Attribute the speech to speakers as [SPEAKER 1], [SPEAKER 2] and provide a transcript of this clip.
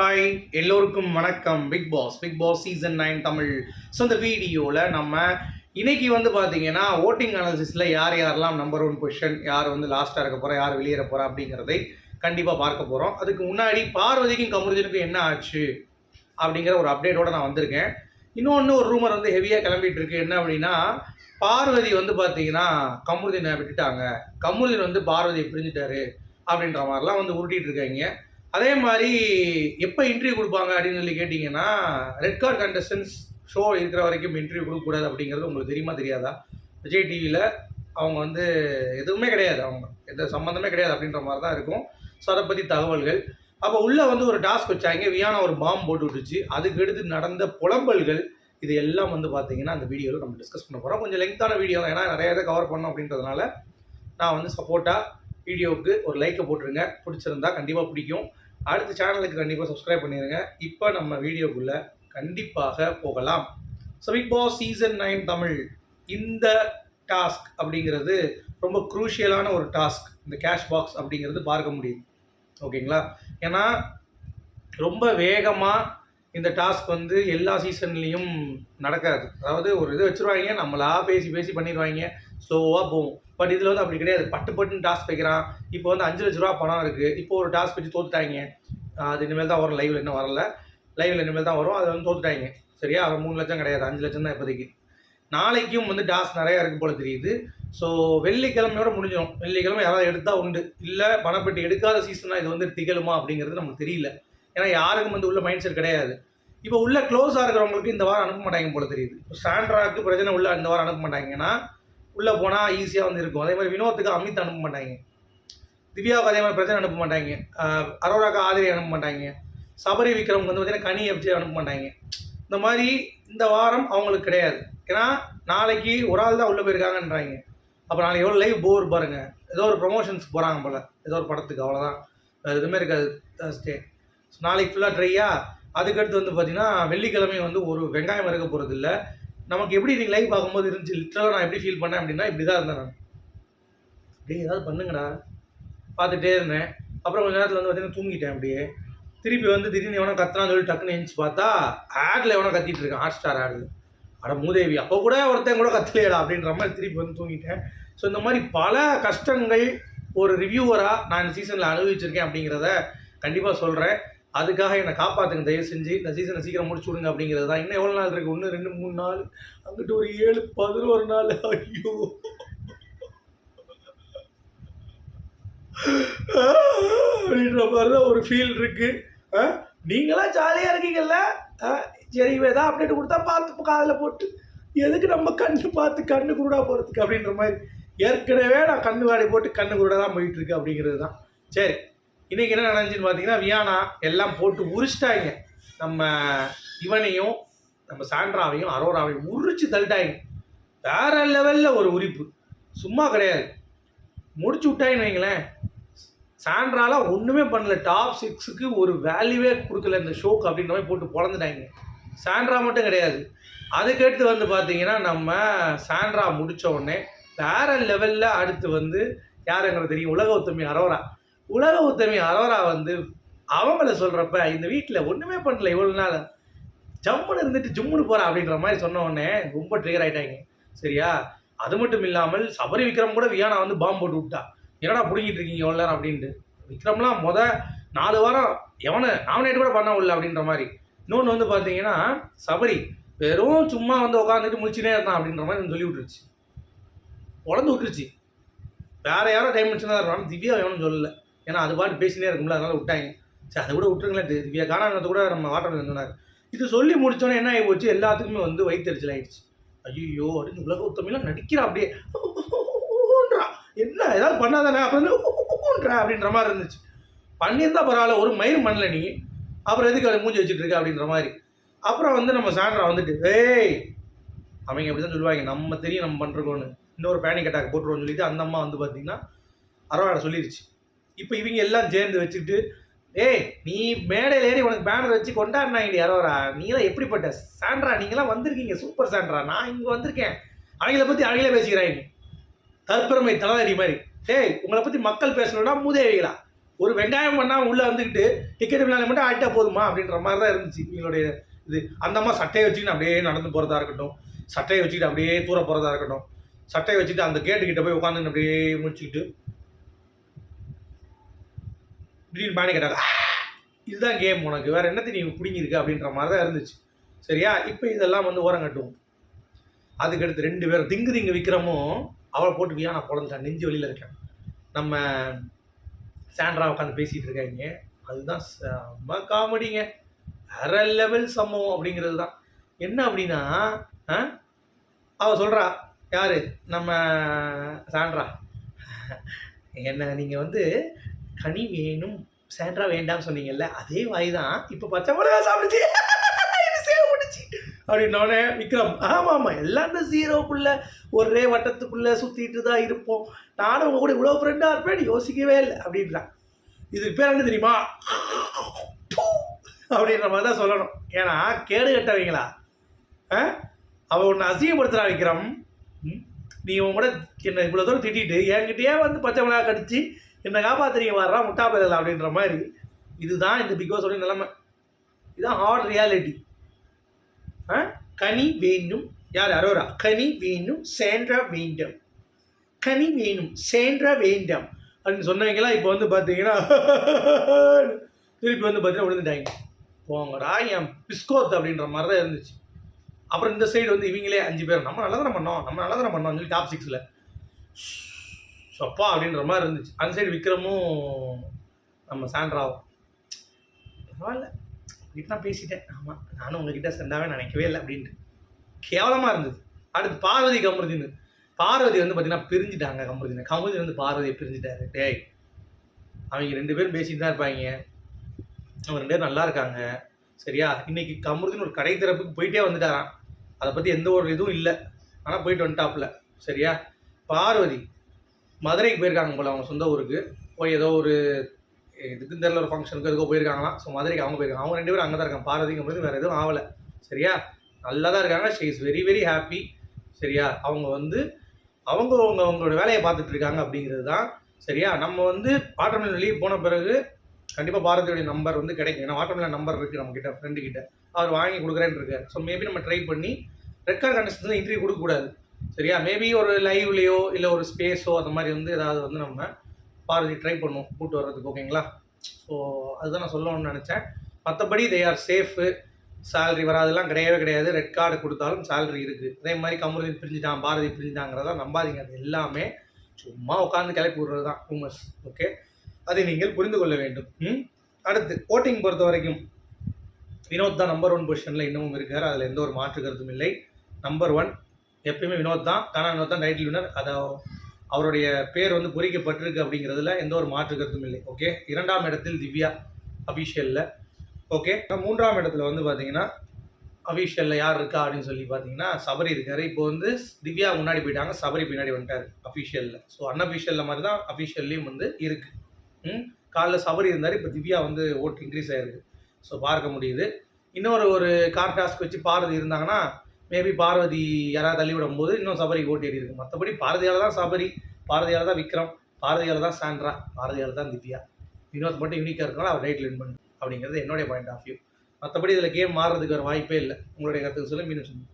[SPEAKER 1] Hi எல்லோருக்கும் வணக்கம். Bigg Boss Bigg Boss season nine Tamil. So இந்த வீடியோவில் நம்ம இன்னைக்கு வந்து பார்த்தீங்கன்னா ஓட்டிங் அனாலிசிஸில் யார் யாரெல்லாம் நம்பர் ஒன் பொசிஷன் யார் வந்து லாஸ்ட்டாக இருக்க போகிறா யார் வெளியேற போகிறா அப்படிங்கிறதை கண்டிப்பாக பார்க்க போகிறோம் அதுக்கு முன்னாடி பார்வதிக்கும் கமருதனுக்கும் என்ன ஆச்சு அப்படிங்கிற ஒரு அப்டேட்டோட நான் வந்திருக்கேன். இன்னொன்று ஒரு ரூமர் வந்து ஹெவியாக கிளம்பிட்டு இருக்கு. என்ன அப்படின்னா பார்வதி வந்து பார்த்தீங்கன்னா கமருதீனை விட்டுட்டாங்க. கமருதீன் வந்து பார்வதியை பிரிஞ்சுட்டாரு அப்படின்ற மாதிரிலாம் வந்து உருட்டிகிட்டு இருக்காங்க. அதே மாதிரி எப்போ இன்டர்வியூ கொடுப்பாங்க அப்படின்னு சொல்லி கேட்டிங்கன்னா ரெட் கார்டு கண்டஸ்டன்ஸ் ஷோ இருக்கிற வரைக்கும் இன்டர்வியூ கொடுக்கக்கூடாது அப்படிங்கிறது உங்களுக்கு தெரியுமா தெரியாதா? விஜய் டிவியில் அவங்க வந்து எதுவுமே கிடையாது அவங்க எந்த சம்மந்தமே கிடையாது அப்படின்ற மாதிரி தான் இருக்கும். ஸோ அதை பற்றி தகவல்கள். அப்போ உள்ளே வந்து ஒரு டாஸ்க் வச்சாங்க வியான ஒரு பாம்பு போட்டு விட்டுச்சு அதுக்கு அடுத்து நடந்த புலம்பல்கள் இது எல்லாம் வந்து பார்த்தீங்கன்னா அந்த வீடியோவில் நம்ம டிஸ்கஸ் பண்ண போகிறோம் கொஞ்சம் லெங்க்தான வீடியோ தான் ஏன்னா நிறைய இதை கவர் பண்ணோம் அப்படின்றதுனால நான் வந்து சப்போர்ட்டாக வீடியோவுக்கு ஒரு லைக்கை போட்டுருங்க. பிடிச்சிருந்தா கண்டிப்பாக பிடிக்கும். அடுத்த சேனலுக்கு கண்டிப்பாக சப்ஸ்கிரைப் பண்ணிடுங்க இப்போ நம்ம வீடியோக்குள்ளே கண்டிப்பாக போகலாம். So Bigg Boss season nine Tamil. இந்த டாஸ்க் அப்படிங்கிறது ரொம்ப குரூஷியலான ஒரு டாஸ்க் இந்த கேஷ் பாக்ஸ் அப்படிங்கிறது பார்க்க முடியுது. ஓகேங்களா ஏன்னா ரொம்ப வேகமாக இந்த டாஸ்க் வந்து எல்லா சீசன்லேயும் நடக்காது. அதாவது ஒரு இது வச்சுருவாங்க நம்மளா பேசி பேசி பண்ணிடுவாங்க ஸ்லோவாக போகும். பட் இதில் வந்து அப்படி கிடையாது. பட்டு பட்டுன்னு டாஸ்க் வைக்கிறான். இப்போ வந்து அஞ்சு லட்ச ரூபா பணம் இருக்குது இப்போ ஒரு டாஸ்க் வச்சு தோத்துட்டாங்க அது இனிமேல் தான் வரும். லைவில் இன்னும் வரல. லைவில் இனிமேல் தான் வரும். அது வந்து தோத்துட்டாங்க சரியா? அவன் மூணு லட்சம் கிடையாது. அஞ்சு லட்சம் தான் இப்போதைக்கு. நாளைக்கும் வந்து டாஸ்க் நிறையா இருக்கு போல தெரியுது. ஸோ வெள்ளிக்கிழமையோட முடிஞ்சிடும் வெள்ளிக்கிழமை யாராவது எடுத்தால் உண்டு. இல்லை பணப்பெட்டி எடுக்காத சீசனாக இது வந்து திகழுமா அப்படிங்கிறது நமக்கு தெரியல. ஏன்னா யாருக்கும் வந்து உள்ள மைண்ட் செட் கிடையாது. இப்போ உள்ள க்ளோஸாக இருக்கிறவங்களுக்கு இந்த வாரம் அனுப்ப மாட்டாங்க போல தெரியுது. இப்போ சாண்ட்ராக்கு பிரச்சனை உள்ள இந்த வாரம் அனுப்ப மாட்டாங்கன்னா உள்ளே போனால் ஈஸியாக வந்து இருக்கும். அதே மாதிரி வினோத்துக்கு அமித் அனுப்ப மாட்டாங்க. திவ்யாவுக்கு அதே மாதிரி பிரச்சனை அனுப்ப மாட்டாங்க. அரோராக்கு ஆதிரி அனுப்ப மாட்டாங்க. சபரி விக்ரம் வந்து பார்த்தீங்கன்னா கனி எஃப்ஜி அனுப்ப மாட்டாங்க. இந்த மாதிரி இந்த வாரம் அவங்களுக்கு கிடையாது. ஏன்னா நாளைக்கு ஒரு ஆள் தான் உள்ளே போயிருக்காங்கன்றாங்க. அப்போ நாளைக்கு எவ்வளோ லைவ் போர் பாருங்கள் ஏதோ ஒரு ப்ரொமோஷன்ஸ் போகிறாங்க போல. ஏதோ ஒரு படத்துக்கு அவ்வளோதான் வேறு எதுவுமே இருக்காது. தேர்ஸ்டே நாளைக்கு ஃபுல்லாக ட்ரையாக அதுக்கடுத்து வந்து பார்த்தீங்கன்னா வெள்ளிக்கிழமை வந்து ஒரு வெங்காயம் இருக்க போகிறது இல்லை. நமக்கு எப்படி நீங்கள் லைவ் பார்க்கும்போது இருந்துச்சு? லிட்டரலாக நான் எப்படி ஃபீல் பண்ணேன் அப்படின்னா இப்படி தான் இருந்தேன் நான். அப்படியே ஏதாவது பண்ணுங்கடா. பார்த்துட்டே இருந்தேன். அப்புறம் கொஞ்ச நேரத்தில் வந்து பார்த்தீங்கன்னா தூங்கிட்டேன் அப்படியே. திருப்பி வந்து திடீர்னு எவனோ கத்துறான்னு சொல்லி டக்குன்னு எழுந்துச்சு பார்த்தா ஆடில் எவனோ கத்திட்டு இருக்கான். ஹாட் ஸ்டார் ஆடு அட மூதேவி அப்போ கூட ஒருத்தன் கூட கத்தலையடா அப்படின்ற மாதிரி திருப்பி வந்து தூங்கிட்டேன். ஸோ இந்த மாதிரி பல கஷ்டங்கள் ஒரு ரிவ்யூவராக நான் இந்த சீசனில் அனுபவிச்சிருக்கேன் அப்படிங்கிறத கண்டிப்பாக சொல்கிறேன் அதுக்காக என்னை காப்பாற்றுங்க தயவு செஞ்சு. இந்த சீசனை சீக்கிரம் முடிச்சு விடுங்க அப்படிங்கிறது தான். இன்னும் எவ்வளோ நாள் இருக்குது ஒன்று ரெண்டு மூணு நாள். அங்கிட்டு ஒரு ஏழு பதினோரு நாள். ஐயோ. அப்படின்ற மாதிரி தான் ஒரு ஃபீல் இருக்குது நீங்களாம் ஜாலியாக இருக்கீங்கல்ல? ஆ, சரி ஏதாவது அப்டேட் கொடுத்தா பார்த்து காதில் போட்டு. எதுக்கு நம்ம கண்ணு பார்த்து கண்ணு குருடா போகிறதுக்கு அப்படின்ற மாதிரி. ஏற்கனவே நான் கண்ணு வாடி போட்டு கண்ணு குருடா தான் போயிட்டுருக்கு அப்படிங்கிறது தான். சரி. இன்றைக்கி என்ன நடந்துச்சுன்னு பார்த்தீங்கன்னா வியானா எல்லாம் போட்டு உரிச்சிட்டாங்க. நம்ம இவனையும் நம்ம சாண்ட்ராவையும் அரோராவையும் உரிச்சு தள்ளிட்டாங்க. வேற லெவலில் ஒரு உரிப்பு. சும்மா கிடையாது. முடிச்சு விட்டாங்கன்னு வைங்களேன். சாண்ட்ராலாம் ஒன்றுமே பண்ணல. டாப் சிக்ஸுக்கு ஒரு வேல்யூவே கொடுக்கல இந்த ஷோக்கு அப்படின்ற மாதிரி போட்டு பிறந்துட்டாங்க சாண்ட்ரா மட்டும் கிடையாது. அதுக்கடுத்து வந்து பார்த்தீங்கன்னா நம்ம சாண்ட்ரா முடித்த உடனே வேற லெவலில் அடுத்து வந்து யாருங்கிறது தெரியும்? உலக ஒத்துமை அரோரா. உலக உத்தமி அரோரா வந்து அவங்கள சொல்கிறப்ப இந்த வீட்டில் ஒன்றுமே பண்ணல இவ்வளோ நாள். ஜம்முன்னு இருந்துட்டு ஜும்முன்னு போகிறா அப்படின்ற மாதிரி சொன்ன உடனே ரொம்ப ட்ரிகர் ஆகிட்டாங்க சரியா? அது மட்டும் இல்லாமல் சபரி விக்ரம் கூட வியானா வந்து பாம்பு போட்டு விட்டா. என்னடா பிடிங்கிட்டு இருக்கீங்க எவ்வளோ நேரம் அப்படின்ட்டு. விக்ரம்லாம் முத நாலு வாரம் எவனை நாமினேட் கூட பண்ண முடியல அப்படின்ற மாதிரி. இன்னொன்று வந்து பார்த்தீங்கன்னா சபரி வெறும் சும்மா வந்து உட்காந்துட்டு முடிச்சுனே இருந்தான் அப்படின்ற மாதிரி சொல்லி விட்டுருச்சு உடந்து விட்டுருச்சு. வேற யாரோ டைமென்ஷனாக தான் இருக்கணும் திவ்யா வேணும்னு சொல்லலை. ஏன்னா அது பாட்டு பேசினே இருக்கும்ல அதனால விட்டாங்க. சரி அதை கூட விட்டுருங்களேன் தி- காணாமல் கூட நம்ம வாட்டர் சொன்னார். இது சொல்லி முடிச்சோன்னே என்ன ஆகி போச்சு? எல்லாத்துக்குமே வந்து வயிற்றுச்சல் ஆயிடுச்சு. ஐயோ அப்படின்னு உலக உத்தமிலாம் நடிக்கிறா அப்படியே. என்ன ஏதாவது பண்ணாதானே? அப்படின்னு அப்படின்ற மாதிரி இருந்துச்சு. பண்ணியிருந்தா பரவாயில்ல ஒரு மயிர் பண்ணல நீ. அப்புறம் எதுக்கு அதை மூஞ்சி வச்சுட்டு இருக்க அப்படின்ற மாதிரி. அப்புறம் வந்து நம்ம சாண்ட்ரா வந்துட்டு ஏய் அவங்க அப்படி தான் சொல்லுவாங்க. நம்ம தெரியும் நம்ம பண்ணுறோன்னு இன்னொரு பேனிக் அட்டாக் போட்டுருவோம்னு சொல்லிட்டு அந்த அம்மா வந்து பார்த்தீங்கன்னா அரவாடை சொல்லிருச்சு. இப்போ இவங்க எல்லாம் சேர்ந்து வச்சுக்கிட்டு ஏய் நீ மேடையில் ஏறி உனக்கு பேனர் வச்சு கொண்டாடினாங்க யாரோரா நீங்களாம் எப்படிப்பட்ட சாண்ட்ரா நீங்களாம் வந்திருக்கீங்க சூப்பர் சாண்ட்ரா நான் இங்கே வந்திருக்கேன். அவங்கள பற்றி அவங்களே பேசிக்கிறாங்க. தற்பெருமை தலதடி மாதிரி. டேய் உங்களை பற்றி மக்கள் பேசணும்னா மூதேவிகளா ஒரு வெங்காயம் பண்ணால் உள்ளே வந்துக்கிட்டு டிக்கெட் பின்னாலே மட்டும் ஆகிட்டா போதுமா? அப்படின்ற மாதிரி தான் இருந்துச்சு இவங்களுடைய இது. அந்த அம்மா சட்டையை வச்சுக்கிட்டு அப்படியே நடந்து போகிறதா இருக்கட்டும். சட்டையை வச்சுக்கிட்டு அப்படியே தூர போகிறதா இருக்கட்டும். சட்டையை வச்சுட்டு அந்த கேட்டுக்கிட்ட போய் உட்காந்து அப்படியே முடிச்சுக்கிட்டு திடீர்னு பாணி கேட்டாங்க இதுதான் கேம் உனக்கு. வேறு என்னத்தை நீ பிடிங்கிருக்கு அப்படின்ற மாதிரி தான் இருந்துச்சு. சரியா? இப்போ இதெல்லாம் வந்து ஓரம் கட்டுவோம். அதுக்கடுத்து ரெண்டு பேரும் திங்கு திங்கு விக்ரமும் அவளை போட்டுக்கியா? நான் குழந்தை நெஞ்சு வெளியில் இருக்கேன். நம்ம சாண்ட்ரா உட்காந்து பேசிகிட்டு இருக்காங்க. அதுதான் செம்ம காமெடிங்க. வேற லெவல் சம்பவம் அப்படிங்கிறது தான். என்ன அப்படின்னா ஆ? சொல்கிறா யார்? நம்ம சாண்ட்ரா. என்ன நீங்கள் வந்து கனி வேணும் சாண்ட்ரா வேண்டாம்னு சொன்னீங்கல்ல அதே மாதிரி தான் இப்போ பச்சை மிளகா சாப்பிடுச்சு. அப்படின்னோடனே விக்ரம் ஆமாம் ஆமாம் எல்லாம் இந்த ஜீரோக்குள்ளே ஒரே வட்டத்துக்குள்ளே சுற்றிட்டு தான் இருப்போம். நானும் உங்க கூட இவ்வளோ ஃப்ரெண்டாக இருப்பேன் யோசிக்கவே இல்லை அப்படின்றான். இதுக்கு பேர் என்ன தெரியுமா? அப்படின்ற மாதிரி தான் சொல்லணும். ஏன்னா கேடு கட்டவங்களா? ஆ? அவள் ஒன்று அசிங்கப்படுத்துகிறா விக்ரம். ம்? நீ உன் கூட என்ன இவ்வளோ தூரம் திட்டிட்டு என்கிட்டயே வந்து பச்சை மிளகா கடிச்சு என்னை காப்பாத்திரிங்க வர்றா முட்டா பதில் அப்படின்ற மாதிரி. இதுதான் இந்த பிக் பாஸோட நிலைமை. இதுதான் ஹார்ட் ரியாலிட்டி ஆ? கனி வேணும். யார் அரோரா? கனி வேணும் சேண்ட்ரா வேண்டும். கனி வேணும் சேண்ட்ரா வேண்டாம். அப்படின்னு சொன்னவங்களாம் இப்போ வந்து பார்த்தீங்கன்னா திருப்பி வந்து பார்த்தீங்கன்னா விழுந்துட்டாங்க. போங்கடா என் பிஸ்கோத் அப்படின்ற மாதிரி தான் இருந்துச்சு. அப்புறம் இந்த சைடு வந்து இவங்களே அஞ்சு பேர். நம்ம நல்லா தானே பண்ணோம். நம்ம நல்லா தானே பண்ணோம் சொல்லி டாப் சிக்ஸில் சொப்பா அப்படின்ற மாதிரி இருந்துச்சு. அந்த சைடு விக்ரமும் நம்ம சாண்ட்ராவும். பரவாயில்ல. வீட்டு நான் பேசிட்டேன். ஆமாம் நானும் உங்ககிட்ட சென்றாவே நினைக்கவே இல்லை அப்படின்ட்டு. கேவலமாக இருந்தது. அடுத்து பார்வதி கமருதின்னு பார்வதி வந்து பார்த்தீங்கன்னா பிரிஞ்சுட்டாங்க கமருதினை. கமருதி வந்து பார்வதியை பிரிஞ்சுட்டாரு. டேய் அவங்க ரெண்டு பேரும் பேசிட்டு தான் இருப்பாங்க. அவங்க ரெண்டு பேரும் நல்லா இருக்காங்க. சரியா? இன்னைக்கு கமருதின்னு ஒரு கடை திறப்புக்கு போயிட்டே வந்துட்டாராம். அதை பற்றி எந்த ஒரு இதுவும் இல்லை. ஆனால் போயிட்டு வந்துட்டாப்புல. சரியா? பார்வதி மதுரைக்கு போயிருக்காங்க போல அவங்க சொந்த ஊருக்கு. போய் ஏதோ ஒரு இதுக்கு தெரியல ஒரு ஃபங்க்ஷனுக்கு எதுக்கோ போயிருக்காங்களாம். ஸோ மதுரைக்கு அவங்க போயிருக்காங்க. அவங்க ரெண்டு பேரும் அங்கே தான் இருக்காங்க. பாரதிங்கும் போது வேறு எதுவும் ஆகலை சரியா? நல்லா தான் இருக்காங்க. She is very very happy சரியா? அவங்க வந்து அவங்க அவங்க அவங்களோட வேலையை பார்த்துட்டு இருக்காங்க அப்படிங்கிறது தான் சரியா? நம்ம வந்து வாட்டர்மெலன் லீவ் போன பிறகு கண்டிப்பாக பாரதியோடைய நம்பர் வந்து கிடைக்கும். ஏன்னா வாட்டர்மெலன் நம்பர் இருக்குது நம்மக்கிட்ட ஃப்ரெண்டு கிட்ட. அவர் வாங்கி கொடுக்குறேன்னு இருக்கார். ஸோ மேபி நம்ம ட்ரை பண்ணி ரெட் கார்டு கண்டிஷன் இன்டர்வியூ கொடுக்கக்கூடாது. சரியா? மேபி ஒரு லைவ்லேயோ இல்லை ஒரு ஸ்பேஸோ அந்த மாதிரி வந்து ஏதாவது வந்து நம்ம பாரதி ட்ரை பண்ணுவோம் கூப்பிட்டு வர்றதுக்கு ஓகேங்களா ஸோ அதுதான் நான் சொல்லணும்னு நினச்சேன். மற்றபடி தே ஆர் சேஃபு சேலரி வராதெல்லாம் கிடையவே கிடையாது. ரெட் கார்டு கொடுத்தாலும் சேலரி இருக்குது அதே மாதிரி கமருதீன் பிரிஞ்சுட்டான் பாரதி பிரிஞ்சுட்டாங்கிறதா நம்பாதீங்க. அது எல்லாமே சும்மா உட்காந்து கிளப்பி விடுறது தான் ரூமர்ஸ் ஓகே அதை நீங்கள் புரிந்து கொள்ள வேண்டும். அடுத்து ஓட்டிங் பொறுத்த வரைக்கும் வினோத் தான் நம்பர் ஒன் பொசிஷனில் இன்னமும் இருக்கார். அதில் எந்த ஒரு மாற்று கருத்தும் இல்லை. நம்பர் ஒன் எப்பயுமே வினோத் தான் தானா வினோத் தான் டைட்டில் வினர் அதை அவருடைய பேர் வந்து பொறிக்கப்பட்டிருக்கு அப்படிங்கிறதுல எந்த ஒரு மாற்று கருத்தும் இல்லை. ஓகே? இரண்டாம் இடத்தில் திவ்யா அபிஷியலில் ஓகே? மூன்றாம் இடத்துல வந்து பார்த்தீங்கன்னா அஃபிஷியலில் யார் இருக்கா அப்படின்னு சொல்லி பார்த்தீங்கன்னா சபரி இருக்காரு. இப்போ வந்து திவ்யா முன்னாடி போயிட்டாங்க சபரி பின்னாடி வந்துட்டார் அஃபிஷியலில் ஸோ அன்அஃபிஷியலில் மாதிரி தான் அஃபிஷியல்லையும் வந்து இருக்குது ம்? காலைல சபரி இருந்தார் இப்போ திவ்யா வந்து ஓட்டு இன்க்ரீஸ் ஆயிருக்கு. ஸோ பார்க்க முடியுது. இன்னொரு ஒரு கார் டாஸ்க் வச்சு பாரதி இருந்தாங்கன்னா மேபி பார்வதி யாராவது தள்ளி விடும்போது இன்னும் சபரிக்கு ஓட்டு ஏறி இருக்கு. மற்றபடி பாரதியால் தான் சபரி பாரதியால் தான் விக்ரம் பாரதியால் தான் சாண்ட்ரா பாரதியால் தான் திவ்யா. வினோத் மட்டும் யூனிக்காக இருக்கனால அவர் டைட்டில் வின் பண்ணு அப்படிங்கிறது என்னுடைய பாயிண்ட் ஆஃப் வியூ மற்றபடி இதில் கேம் மாறுறதுக்கு ஒரு வாய்ப்பே இல்லை. உங்களுடைய கருத்துக்கு சொல்லி மீண்டும் சொல்லுங்கள்